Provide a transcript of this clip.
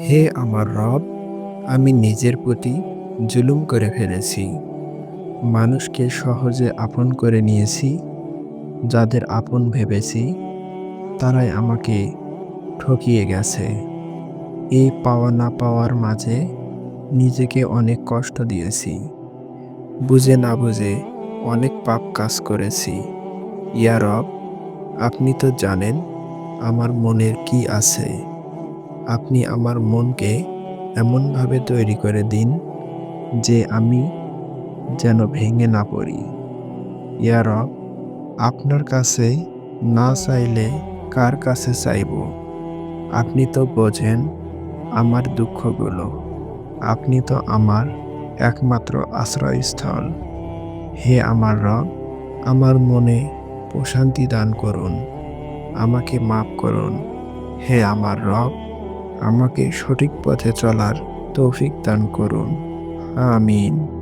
হে আমার রব, আমি নিজের প্রতি জুলুম করে ফেলেছি। মানুষকে সহজে আপন করে নিয়েছি। যাদের আপন ভেবেছি, তারাই আমাকে ঠকিয়ে গেছে। এই পাওয়া না পাওয়ার মাঝে নিজেকে অনেক কষ্ট দিয়েছি। বুঝে না বুঝে অনেক পাপ কাজ করেছি। ইয়া রব, আপনি তো জানেন আমার মনের কি আছে। আপনি আমার মনকে এমনভাবে তৈরি করে দিন যে আমি যেন ভেঙে না পড়ি। ইয়া রব, আপনার কাছে না চাইলে কার কাছে চাইব? আপনি তো বোঝেন আমার দুঃখগুলো। আপনি তো আমার একমাত্র আশ্রয়স্থল। হে আমার রব, আমার মনে প্রশান্তি দান করুন। আমাকে মাফ করুন। হে আমার রব আমাকে সঠিক পথে চলার তৌফিক দান করুন। আমিন।